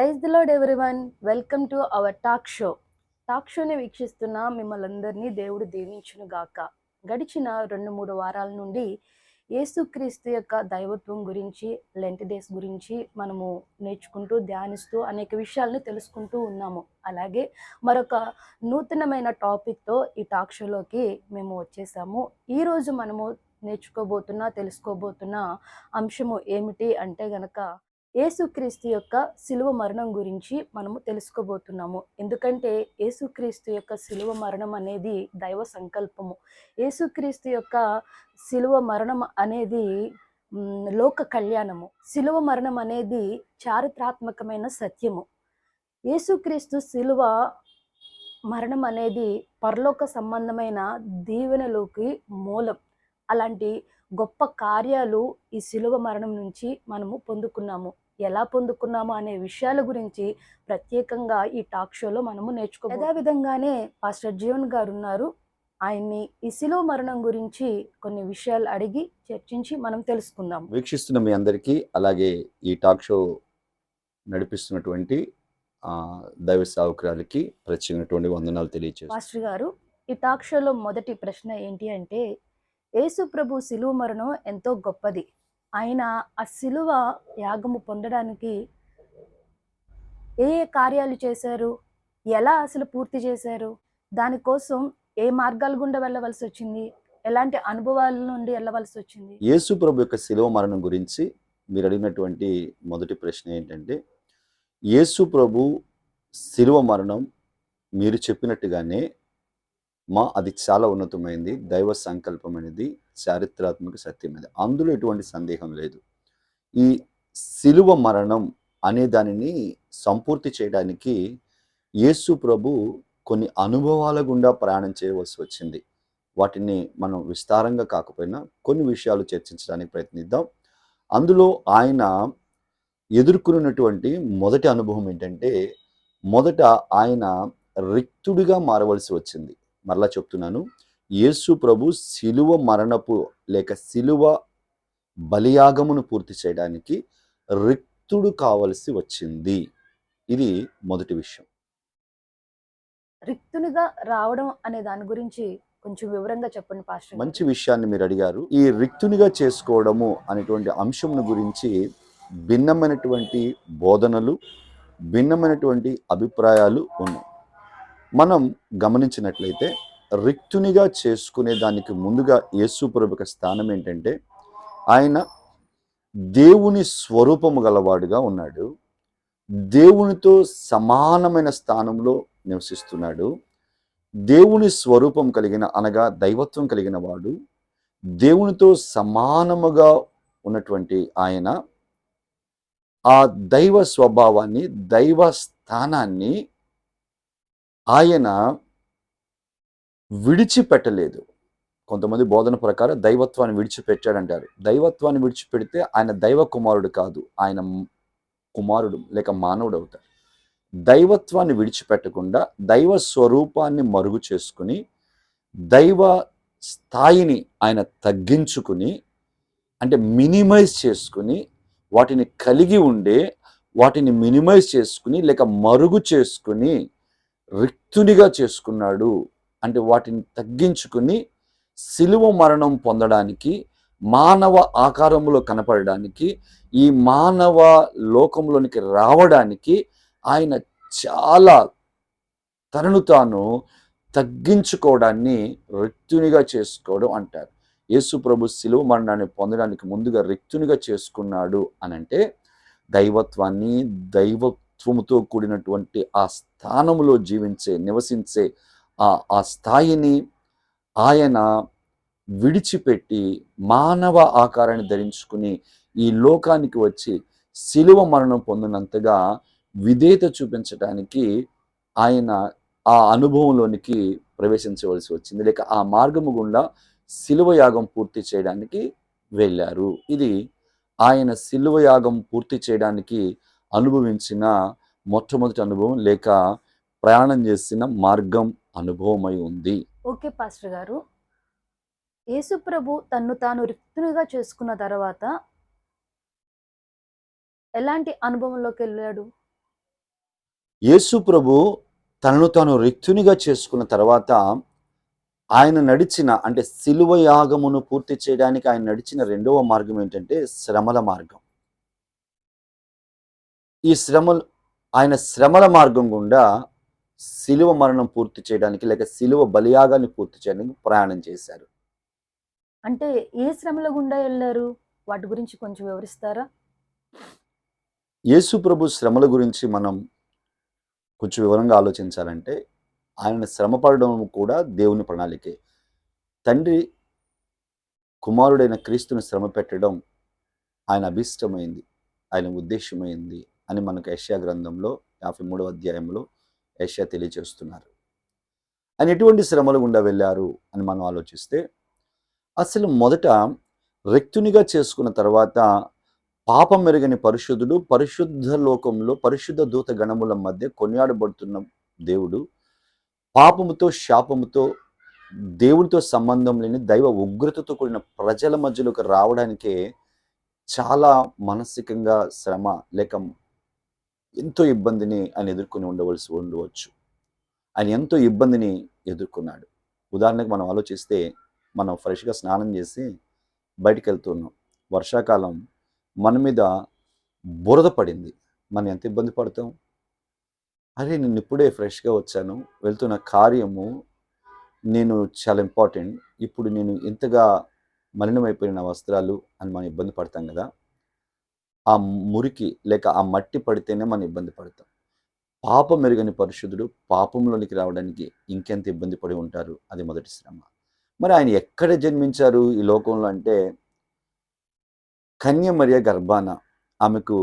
Praise the Lord everyone. Welcome to our talk show. Talk షోని వీక్షిస్తున్న మిమ్మల్ని అందరినీ దేవుడు దీవించును గాక. గడిచిన రెండు మూడు వారాల నుండి యేసుక్రీస్తు యొక్క దైవత్వం గురించి లెంట్ డేస్ గురించి మనము నేర్చుకుంటూ ధ్యానిస్తూ అనేక విషయాలను తెలుసుకుంటూ ఉన్నాము. అలాగే మరొక నూతనమైన టాపిక్తో ఈ టాక్ షోలోకి మేము వచ్చేసాము. ఈరోజు మనము నేర్చుకోబోతున్న తెలుసుకోబోతున్న అంశము ఏమిటి అంటే గనక యేసుక్రీస్తు యొక్క శిలువ మరణం గురించి మనము తెలుసుకోబోతున్నాము. ఎందుకంటే యేసుక్రీస్తు యొక్క శిలువ మరణం అనేది దైవ సంకల్పము. యేసుక్రీస్తు యొక్క శిలువ మరణం అనేది లోక కళ్యాణము. శిలువ మరణం అనేది చారిత్రాత్మకమైన సత్యము. యేసుక్రీస్తు శిలువ మరణం అనేది పరలోక సంబంధమైన దీవెనలోకి మూలం. అలాంటి గొప్ప కార్యాలు ఈ శిలువ మరణం నుంచి మనము పొందుకున్నాము. ఎలా పొందుకున్నాము అనే విషయాల గురించి ప్రత్యేకంగా ఈ టాక్ షోలో మనము నేర్చుకో అదే విధంగానే పాస్టర్ జీవన్ గారు ఉన్నారు. ఆయన్ని ఈ శిలువ మరణం గురించి కొన్ని విషయాలు అడిగి చర్చించి మనం తెలుసుకుందాం. వీక్షిస్తున్న మీ అందరికీ అలాగే ఈ టాక్ షో నడిపిస్తున్నటువంటి దైవ సావుకురాలకి ప్రత్యేకమైనటువంటి వందనాలు తెలియజేస్తాను పాస్టర్ గారు ఈ టాక్ షోలో మొదటి ప్రశ్న ఏంటి అంటే యేసుప్రభు శిలువ మరణం ఎంతో గొప్పది. ఆయన ఆ శిలువ యాగము పొందడానికి ఏ ఏ కార్యాలు చేశారు? ఎలా అసలు పూర్తి చేశారు? దానికోసం ఏ మార్గాల గుండా వెళ్ళవలసి వచ్చింది? ఎలాంటి అనుభవాల నుండి వెళ్ళవలసి వచ్చింది? యేసు ప్రభు యొక్క శిలువ మరణం గురించి మీరు అడిగినటువంటి మొదటి ప్రశ్న ఏంటంటే యేసు ప్రభు శిలువ మరణం మీరు చెప్పినట్టుగానే మా అది చాలా ఉన్నతమైంది. దైవ సంకల్పం అనేది చారిత్రాత్మక సత్యం అనేది అందులో ఎటువంటి సందేహం లేదు. ఈ శిలువ మరణం అనే దానిని సంపూర్తి చేయడానికి యేసు ప్రభు కొన్ని అనుభవాల గుండా ప్రయాణం చేయవలసి వచ్చింది. వాటిని మనం విస్తారంగా కాకపోయినా కొన్ని విషయాలు చర్చించడానికి ప్రయత్నిద్దాం. అందులో ఆయన ఎదుర్కొన్నటువంటి మొదటి అనుభవం ఏంటంటే మొదట ఆయన రిక్తుడిగా మారవలసి వచ్చింది. మరలా చెప్తున్నాను. యేసు ప్రభు శిలువ మరణపు లేక శిలువ బలియాగమును పూర్తి చేయడానికి రిక్తుడు కావలసి వచ్చింది. ఇది మొదటి విషయం. రిక్తునిగా రావడం అనే దాని గురించి కొంచెం వివరంగా చెప్పండి పాస్టర్. మంచి విషయాన్ని మీరు అడిగారు. ఈ రిక్తునిగా చేసుకోవడము అనేటువంటి అంశంను గురించి భిన్నమైనటువంటి బోధనలు భిన్నమైనటువంటి అభిప్రాయాలు ఉన్నాయి. మనం గమనించినట్లయితే రిక్తునిగా చేసుకునే దానికి ముందుగా యేసుప్రభు యొక్క స్థానం ఏంటంటే ఆయన దేవుని స్వరూపము గలవాడుగా ఉన్నాడు. దేవునితో సమానమైన స్థానంలో నివసిస్తున్నాడు. దేవుని స్వరూపం కలిగిన అనగా దైవత్వం కలిగిన వాడు. దేవునితో సమానముగా ఉన్నటువంటి ఆయన ఆ దైవ స్వభావాన్ని దైవ స్థానాన్ని ఆయన విడిచిపెట్టలేదు. కొంతమంది బోధన ప్రకారం దైవత్వాన్ని విడిచిపెట్టాడంటారు. దైవత్వాన్ని విడిచిపెడితే ఆయన దైవ కుమారుడు కాదు. ఆయన కుమారుడు లేక మానవుడు అవుతాడు. దైవత్వాన్ని విడిచిపెట్టకుండా దైవ స్వరూపాన్ని మరుగు చేసుకుని దైవ స్థాయిని ఆయన తగ్గించుకుని అంటే మినిమైజ్ చేసుకుని వాటిని కలిగి ఉండే వాటిని మినిమైజ్ చేసుకుని లేక మరుగు చేసుకుని రిక్తునిగా చేసుకున్నాడు అంటే వాటిని తగ్గించుకుని శిలువ మరణం పొందడానికి మానవ ఆకారంలో కనపడడానికి ఈ మానవ లోకంలోనికి రావడానికి ఆయన చాలా తనను తాను తగ్గించుకోవడాన్ని రిక్తునిగా చేసుకోవడం అంటారు. యేసు ప్రభు శిలువ మరణాన్ని పొందడానికి ముందుగా రిక్తునిగా చేసుకున్నాడు అని అంటే దైవత్వాన్ని దైవత్వముతో కూడినటువంటి ఆ స్థానములో జీవించే నివసించే ఆ ఆ స్థాయిని ఆయన విడిచిపెట్టి మానవ ఆకారాన్ని ధరించుకుని ఈ లోకానికి వచ్చి శిలువ మరణం పొందినంతగా విధేయత చూపించడానికి ఆయన ఆ అనుభవంలోనికి ప్రవేశించవలసి వచ్చింది. లేక ఆ మార్గము గుండా శిలువ యాగం పూర్తి చేయడానికి వెళ్ళారు. ఇది ఆయన శిలువ యాగం పూర్తి చేయడానికి అనుభవించిన మొట్టమొదటి అనుభవం లేక ప్రయాణం చేసిన మార్గం అనుభవమై ఉంది. ఓకే పాస్టర్ గారు. యేసు ప్రభు తన్ను తాను రిక్తునిగా చేసుకున్న తర్వాత ఎలాంటి అనుభవంలోకి వెళ్ళాడు? యేసు ప్రభు తనను తాను రిక్తునిగా చేసుకున్న తర్వాత ఆయన నడిచిన అంటే సిలువ యాగమును పూర్తి చేయడానికి ఆయన నడిచిన రెండవ మార్గం ఏంటంటే శ్రమల మార్గం. ఈ శ్రమలు ఆయన శ్రమల మార్గం గుండా సిలువ మరణం పూర్తి చేయడానికి లేక సిలువ బలియాగాన్ని పూర్తి చేయడానికి ప్రయాణం చేశారు. అంటే ఏ శ్రమల గుండా వెళ్ళారు వాటి గురించి కొంచెం వివరిస్తారా? యేసు ప్రభు శ్రమల గురించి మనం కొంచెం వివరంగా ఆలోచించాలంటే ఆయన శ్రమ పడడం కూడా దేవుని ప్రణాళికే. తండ్రి కుమారుడైన క్రీస్తుని శ్రమ పెట్టడం ఆయన అభిష్టమైంది ఆయన ఉద్దేశమైంది. అని మనకు యష్యా గ్రంథంలో యాభై మూడవ అధ్యాయంలో యష్యా తెలియజేస్తున్నారు ఆయన ఎటువంటి శ్రమలు గుండా వెళ్ళారు అని మనం ఆలోచిస్తే అసలు మొదట రెక్తునిగా చేసుకున్న తర్వాత పాపం మెరుగని పరిశుద్ధుడు పరిశుద్ధ లోకంలో పరిశుద్ధ దూత గణముల మధ్య కొనియాడబడుతున్న దేవుడు పాపముతో శాపముతో దేవుడితో సంబంధం లేని దైవ ఉగ్రతతో కూడిన ప్రజల మధ్యలోకి రావడానికే చాలా మానసికంగా శ్రమ లేక ఎంతో ఇబ్బందిని ఆయన ఎదుర్కొని ఉండవలసి ఉండవచ్చు. ఆయన ఎంతో ఇబ్బందిని ఎదుర్కొన్నాడు. ఉదాహరణకు మనం ఆలోచిస్తే మనం ఫ్రెష్గా స్నానం చేసి బయటికి వెళ్తున్నాం వర్షాకాలం మన మీద బురద పడింది. మనం ఎంత ఇబ్బంది పడతాం? అరే నేను ఇప్పుడే ఫ్రెష్గా వచ్చాను. వెళ్తున్న కార్యము నేను చాలా ఇంపార్టెంట్. ఇప్పుడు నేను ఎంతగా మలినమైపోయిన వస్త్రాలు అని మనం ఇబ్బంది పడతాం కదా? ఆ మురికి లేక ఆ మట్టి పడితేనే మనం ఇబ్బంది పడతాం. పాపం మెరుగని పరిశుద్ధుడు పాపంలోనికి రావడానికి ఇంకెంత ఇబ్బంది పడి ఉంటారు? అది మొదటి శ్రమ. మరి ఆయన ఎక్కడ జన్మించారు ఈ లోకంలో అంటే కన్యమర్య గర్భాన ఆమెకు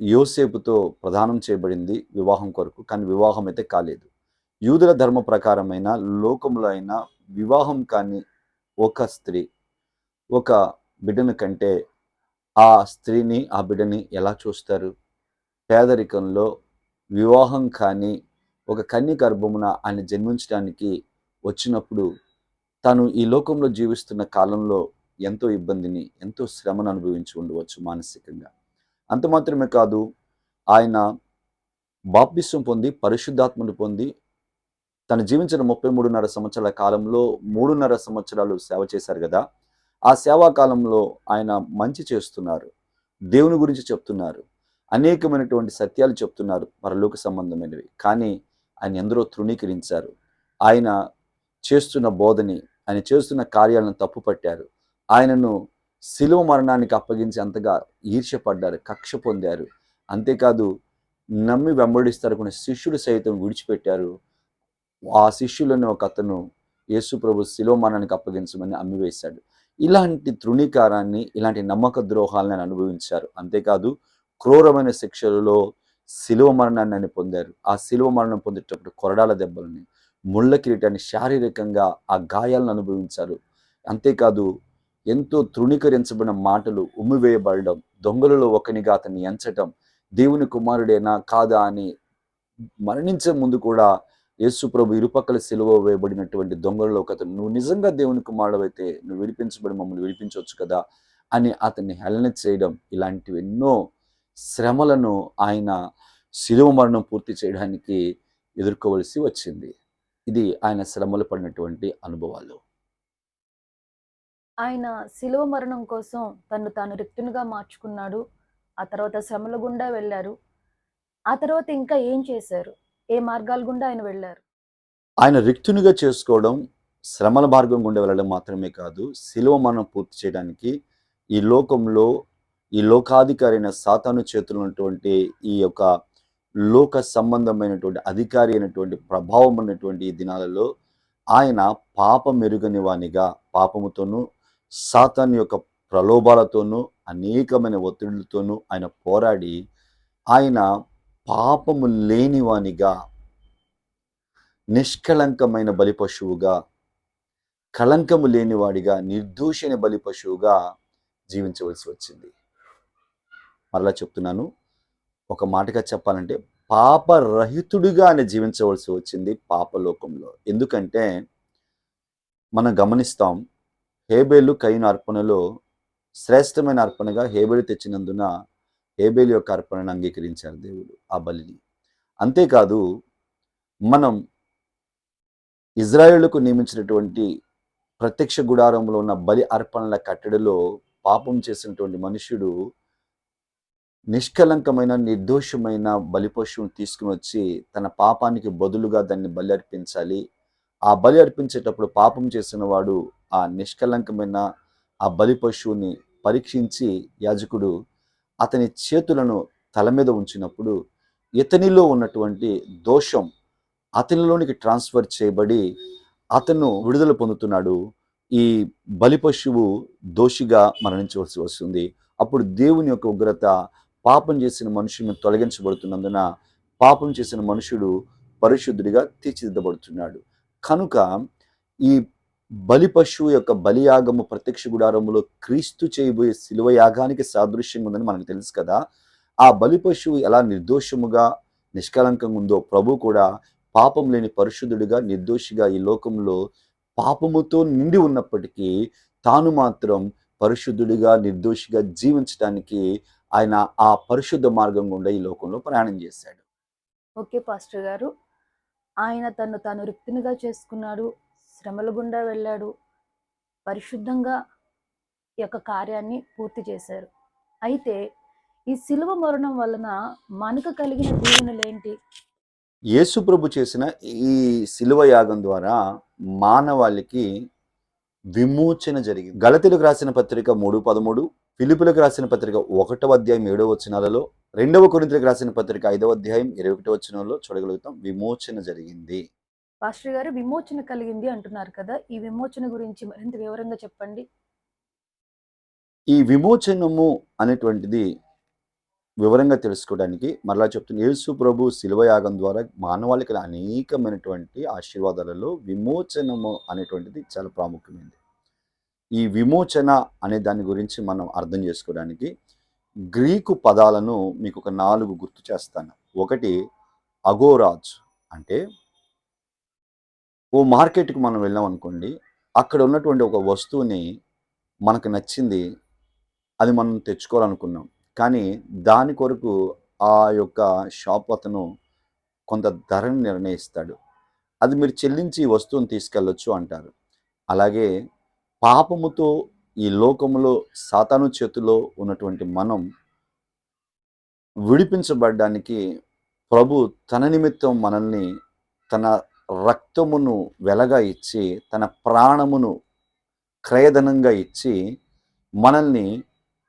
యోసేపుతో ప్రదానం చేయబడింది వివాహం కొరకు కానీ వివాహం అయితే కాలేదు. యూదుల ధర్మ ప్రకారమైన లోకంలో అయినా వివాహం కాని ఒక స్త్రీ ఒక బిడ్డను కంటే ఆ స్త్రీని ఆ బిడ్డని ఎలా చూస్తారు? పేదరికంలో వివాహం కానీ ఒక కన్య గర్భమున ఆయన జన్మించడానికి వచ్చినప్పుడు తను ఈ లోకంలో జీవిస్తున్న కాలంలో ఎంతో ఇబ్బందిని ఎంతో శ్రమను అనుభవించి ఉండవచ్చు మానసికంగా. అంత మాత్రమే కాదు ఆయన బాప్తిస్వం పొంది పరిశుద్ధాత్మను పొంది తను జీవించిన ముప్పై మూడున్నర సంవత్సరాల కాలంలో మూడున్నర సంవత్సరాలు సేవ చేశారు కదా? ఆ సేవా కాలంలో ఆయన మంచి చేస్తున్నారు. దేవుని గురించి చెప్తున్నారు. అనేకమైనటువంటి సత్యాలు చెప్తున్నారు పరలోక సంబంధమైనవి. కానీ ఆయన ఎందరో తృణీకరించారు. ఆయన చేస్తున్న బోధని ఆయన చేస్తున్న కార్యాలను తప్పుపట్టారు. ఆయనను శిలువ మరణానికి అప్పగించి అంతగా ఈర్ష్యపడ్డారు కక్ష పొందారు. అంతేకాదు నమ్మి వెంబడిస్తారు కొన్ని శిష్యుడు సైతం విడిచిపెట్టారు. ఆ శిష్యులను ఒక అతను యేసు ప్రభు మరణానికి అప్పగించమని అమ్మివేశాడు. ఇలాంటి తృణీకారాన్ని ఇలాంటి నమ్మక ద్రోహాలను ఆయన అనుభవించారు. అంతేకాదు క్రూరమైన శిక్షలలో శిలువ మరణాన్ని ఆయన పొందారు. ఆ శిలువ మరణం పొందేటప్పుడు కొరడాల దెబ్బలని ముళ్ళ కిరీటాన్ని శారీరకంగా ఆ గాయాలను అనుభవించారు. అంతేకాదు ఎంతో తృణీకరించబడిన మాటలు ఉమ్మివేయబడడం దొంగలలో ఒకనిగా అతన్ని ఎంచటం దేవుని కుమారుడేనా కాదా అని మరణించే ముందు కూడా యేసు ప్రభు ఇరుపక్కల సెలవు వేయబడినటువంటి దొంగలలో ఒక అతను నువ్వు నిజంగా దేవుని కుమారుడవైతే నువ్వు విడిపించబడి మమ్మల్ని విడిపించవచ్చు కదా? అని అతన్ని హేళన చేయడం ఇలాంటివి ఎన్నో శ్రమలను ఆయన శిలువ మరణం పూర్తి చేయడానికి ఎదుర్కోవలసి వచ్చింది. ఇది ఆయన శ్రమలు పడినటువంటి అనుభవాలు. ఆయన శిలువ మరణం కోసం తను తాను రిక్తునిగా మార్చుకున్నాడు. ఆ తర్వాత శ్రమల గుండా వెళ్ళారు. ఆ తర్వాత ఇంకా ఏం చేశారు? ఏ మార్గాల గుండా ఆయన వెళ్ళారు? ఆయన రిక్తునిగా చేసుకోవడం శ్రమల మార్గం గుండా వెళ్ళడం మాత్రమే కాదు శిలువ మనం పూర్తి చేయడానికి ఈ లోకంలో ఈ లోకాధికారి అయిన సాతాను చేతులు ఉన్నటువంటి ఈ యొక్క లోక సంబంధమైనటువంటి అధికారి అయినటువంటి ప్రభావం ఉన్నటువంటి ఈ దినాలలో ఆయన పాపం మెరుగని వానిగా పాపముతోనూ సాతాన్ యొక్క ప్రలోభాలతోనూ అనేకమైన ఒత్తిడులతోనూ ఆయన పోరాడి ఆయన పాపము లేనివానిగా నిష్కళంకమైన బలి పశువుగా కళంకము లేనివాడిగా నిర్దోషైన బలి పశువుగా జీవించవలసి వచ్చింది. మరలా చెప్తున్నాను ఒక మాటగా చెప్పాలంటే పాపరహితుడిగా ఆయన జీవించవలసి వచ్చింది పాపలోకంలో. ఎందుకంటే మనం గమనిస్తాం హేబేలు కైన అర్పణలో శ్రేష్టమైన అర్పణగా హేబేలు తెచ్చినందున హేబేలు యొక్క అర్పణను అంగీకరించారు దేవుడు ఆ బలిని. అంతేకాదు మనం ఇజ్రాయేళ్ళకు నియమించినటువంటి ప్రత్యక్ష గుడారంలో ఉన్న బలి అర్పణల కట్టడిలో పాపం చేసినటువంటి మనుషుడు నిష్కలంకమైన నిర్దోషమైన బలి పశువుని తీసుకుని వచ్చి తన పాపానికి బదులుగా దాన్ని బలి అర్పించాలి. ఆ బలి అర్పించేటప్పుడు పాపం చేసిన వాడు ఆ నిష్కలంకమైన ఆ బలి పశువుని పరీక్షించి యాజకుడు అతని చేతులను తల మీద ఉంచినప్పుడు ఇతనిలో ఉన్నటువంటి దోషం అతనిలోనికి ట్రాన్స్ఫర్ చేయబడి అతను విడుదల పొందుతున్నాడు. ఈ బలి పశువు దోషిగా మరణించవలసి వస్తుంది. అప్పుడు దేవుని యొక్క ఉగ్రత పాపం చేసిన మనుషులను తొలగించబడుతున్నందున పాపం చేసిన మనుషుడు పరిశుద్ధుడిగా తీర్చిదిద్దబడుతున్నాడు. కనుక ఈ బలి పశువు యొక్క బలియాగము ప్రత్యక్ష గుడారములో క్రీస్తు చేయబోయే శిలువ యాగానికి సాదృశ్యంగా ఉందని మనకు తెలుసు కదా. ఆ బలి పశువు ఎలా నిర్దోషముగా నిష్కలంకంగా ఉందో ప్రభు కూడా పాపం లేని పరిశుద్ధుడిగా నిర్దోషిగా ఈ లోకంలో పాపముతో నిండి ఉన్నప్పటికీ తాను మాత్రం పరిశుద్ధుడిగా నిర్దోషిగా జీవించడానికి ఆయన ఆ పరిశుద్ధ మార్గం గుండా ఈ లోకంలో ప్రయాణం చేశాడు. ఓకే పాస్టర్ గారు. ఆయన తను తాను రిక్తునిగా చేసుకున్నాడు. శ్రమల గుండా వెళ్ళాడు. పరిశుద్ధంగా ఈ యొక్క కార్యాన్ని పూర్తి చేశారు. అయితే ఈ శిలువ మరణం వలన మనకు కలిగిన దీవెనలు ఏంటి? యేసు ప్రభు చేసిన ఈ శిలువ యాగం ద్వారా మానవాళికి విమోచన జరిగింది. గలతీలకు రాసిన పత్రిక మూడు పదమూడు పిలుపులకు రాసిన పత్రిక ఒకటవ అధ్యాయం ఏడవ వచనాలలో రెండవ కొరింతలకు రాసిన పత్రిక ఐదవ అధ్యాయం ఇరవై ఒకటి వచనంలో చూడగలుగుతాం. విమోచన జరిగింది. పాస్టర్ గారు విమోచన కలిగింది అంటున్నారు కదా ఈ విమోచన గురించి మరింత వివరంగా చెప్పండి. ఈ విమోచనము అనేటువంటిది వివరంగా తెలుసుకోవడానికి మరలా చెప్తున్న యేసు ప్రభు శిలువ యాగం ద్వారా మానవాళికి అనేకమైనటువంటి ఆశీర్వాదాలలో విమోచనము అనేటువంటిది చాలా ప్రాముఖ్యమైనది. ఈ విమోచన అనే దాని గురించి మనం అర్థం చేసుకోవడానికి గ్రీకు పదాలను మీకు ఒక నాలుగు గుర్తు చేస్తాను. ఒకటి అగోరాజ్ అంటే ఓ మార్కెట్కి మనం వెళ్ళాం అనుకోండి అక్కడ ఉన్నటువంటి ఒక వస్తువుని మనకు నచ్చింది అది మనం తెచ్చుకోవాలనుకున్నాం. కానీ దాని కొరకు ఆ యొక్క షాప్ అతను కొంత ధరని నిర్ణయిస్తాడు. అది మీరు చెల్లించి వస్తువును వస్తువుని తీసుకెళ్ళొచ్చు అంటారు. అలాగే పాపముతో ఈ లోకములో సాతాను చేతిలో ఉన్నటువంటి మనం విడిపించబడడానికి ప్రభు తన నిమిత్తం మనల్ని తన రక్తమును వెలగా ఇచ్చి తన ప్రాణమును క్రయధనంగా ఇచ్చి మనల్ని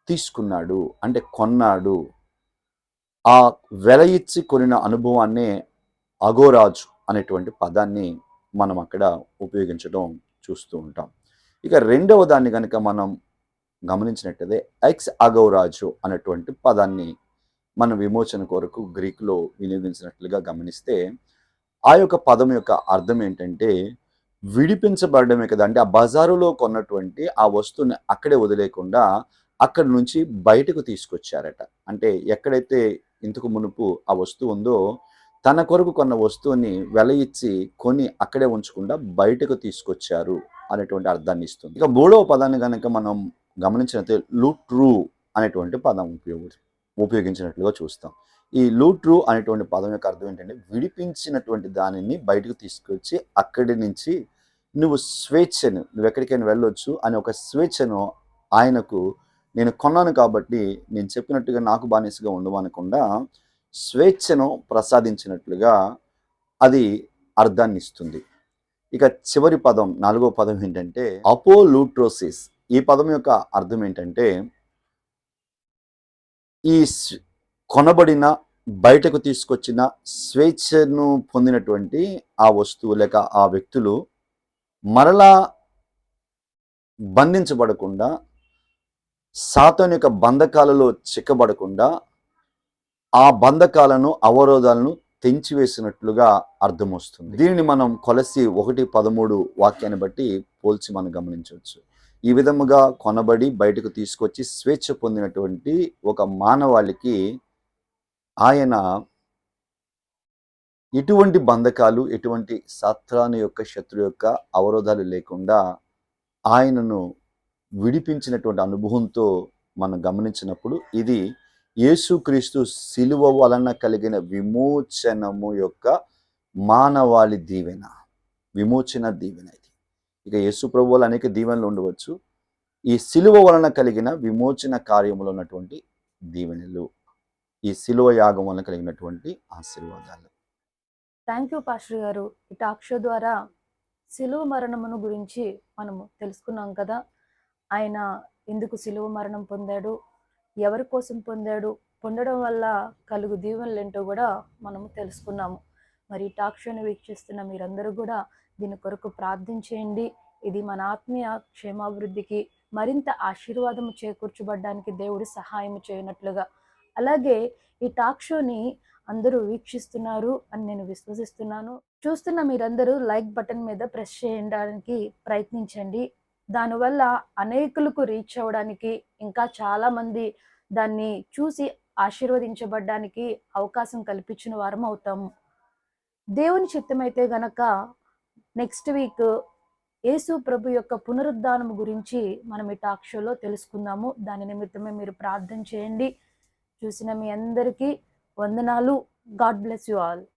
తీసుకున్నాడు అంటే కొన్నాడు. ఆ వెల ఇచ్చి కొనిన అనుభవాన్నే అగోరాజు అనేటువంటి పదాన్ని మనం అక్కడ ఉపయోగించడం చూస్తూ ఉంటాం. ఇక రెండవ దాన్ని కనుక మనం గమనించినట్టయితే ఎక్స్ అగౌరాజు అనేటువంటి పదాన్ని మన విమోచన కొరకు గ్రీకులో వినియోగించినట్లుగా గమనిస్తే ఆ యొక్క పదం యొక్క అర్థం ఏంటంటే విడిపించబడమే కదా. అంటే ఆ బజారులో కొన్నటువంటి ఆ వస్తువుని అక్కడే వదిలేకుండా అక్కడి నుంచి బయటకు తీసుకొచ్చారట. అంటే ఎక్కడైతే ఇంతకు మునుపు ఆ వస్తువు ఉందో తన కొరకు కొన్న వస్తువుని వెల ఇచ్చి కొని అక్కడే ఉంచకుండా బయటకు తీసుకొచ్చారు అనేటువంటి అర్థాన్ని ఇస్తుంది. ఇక మూడవ పదాన్ని కనుక మనం గమనించినట్లయితే లూట్రూ అనేటువంటి పదం ఉపయోగ ఉపయోగించినట్లుగా చూస్తాం. ఈ లూట్రు అనేటువంటి పదం యొక్క అర్థం ఏంటంటే విడిపించినటువంటి దానిని బయటకు తీసుకొచ్చి అక్కడి నుంచి నువ్వు స్వేచ్ఛను నువ్వు ఎక్కడికైనా వెళ్ళొచ్చు అనే ఒక స్వేచ్ఛను ఆయనకు నేను కొన్నాను కాబట్టి నేను చెప్పినట్టుగా నాకు బానిసగా ఉండమనకుండా స్వేచ్ఛను ప్రసాదించినట్లుగా అది అర్థాన్ని ఇస్తుంది. ఇక చివరి పదం నాలుగో పదం ఏంటంటే అపోలూట్రోసిస్. ఈ పదం యొక్క అర్థం ఏంటంటే ఈ స్- కొనబడిన బయటకు తీసుకొచ్చిన స్వేచ్ఛను పొందినటువంటి ఆ వస్తువు లేక ఆ వ్యక్తులు మరలా బంధించబడకుండా సాతాను యొక్క బంధకాలలో చిక్కబడకుండా ఆ బంధకాలను అవరోధాలను తెంచివేసినట్లుగా అర్థమొస్తుంది. దీనిని మనం కొలసి ఒకటి పదమూడు వాక్యాన్ని బట్టి పోల్చి మనం గమనించవచ్చు. ఈ విధముగా కొనబడి బయటకు తీసుకొచ్చి స్వేచ్ఛ పొందినటువంటి ఒక మానవాళికి ఆయన ఎటువంటి బంధకాలు ఎటువంటి సాత్రాను యొక్క శత్రు యొక్క అవరోధాలు లేకుండా ఆయనను విడిపించినటువంటి అనుభవంతో మనం గమనించినప్పుడు ఇది యేసుక్రీస్తు సిలువ వలన కలిగిన విమోచనము యొక్క మానవాళి దీవెన విమోచన దీవెన ఇక యేసు ప్రభువులు అనేక దీవెనలు ఉండవచ్చు. ఈ సిలువ వలన కలిగిన విమోచన కార్యములో ఉన్నటువంటి దీవెనలు ఈ సిలువ యాగం వలన కలిగినటువంటి ఆశీర్వాదాలు. థ్యాంక్ యూ పాస్టర్ గారు. ఈ టాక్ షో ద్వారా సిలువ మరణమును గురించి మనము తెలుసుకున్నాం కదా. ఆయన ఎందుకు సిలువ మరణం పొందాడు? ఎవరి కోసం పొందాడు? పొందడం వల్ల కలుగు దీవెనలు ఏంటో కూడా మనము తెలుసుకున్నాము. మరి టాక్ షోని వీక్షిస్తున్న మీరందరూ కూడా దీని కొరకు ప్రార్థించేయండి. ఇది మన ఆత్మీయ క్షేమాభివృద్ధికి మరింత ఆశీర్వాదం చేకూర్చబడ్డానికి దేవుడు సహాయం చేయనట్లుగా. అలాగే ఈ టాక్ షోని అందరూ వీక్షిస్తున్నారు అని నేను విశ్వసిస్తున్నాను. చూస్తున్న మీరందరూ లైక్ బటన్ మీద ప్రెస్ చేయడానికి ప్రయత్నించండి. దానివల్ల అనేకులకు రీచ్ అవ్వడానికి ఇంకా చాలామంది దాన్ని చూసి ఆశీర్వదించబడ్డానికి అవకాశం కల్పించిన వారం అవుతాము దేవుని చిత్తమైతే గనక నెక్స్ట్ వీక్ యేసు ప్రభు యొక్క పునరుద్ధానం గురించి మనం ఈ టాక్ షోలో తెలుసుకుందాము. దాని నిమిత్తమే మీరు ప్రార్థన చేయండి. చూసిన మీ అందరికీ వందనాలు. God bless you all.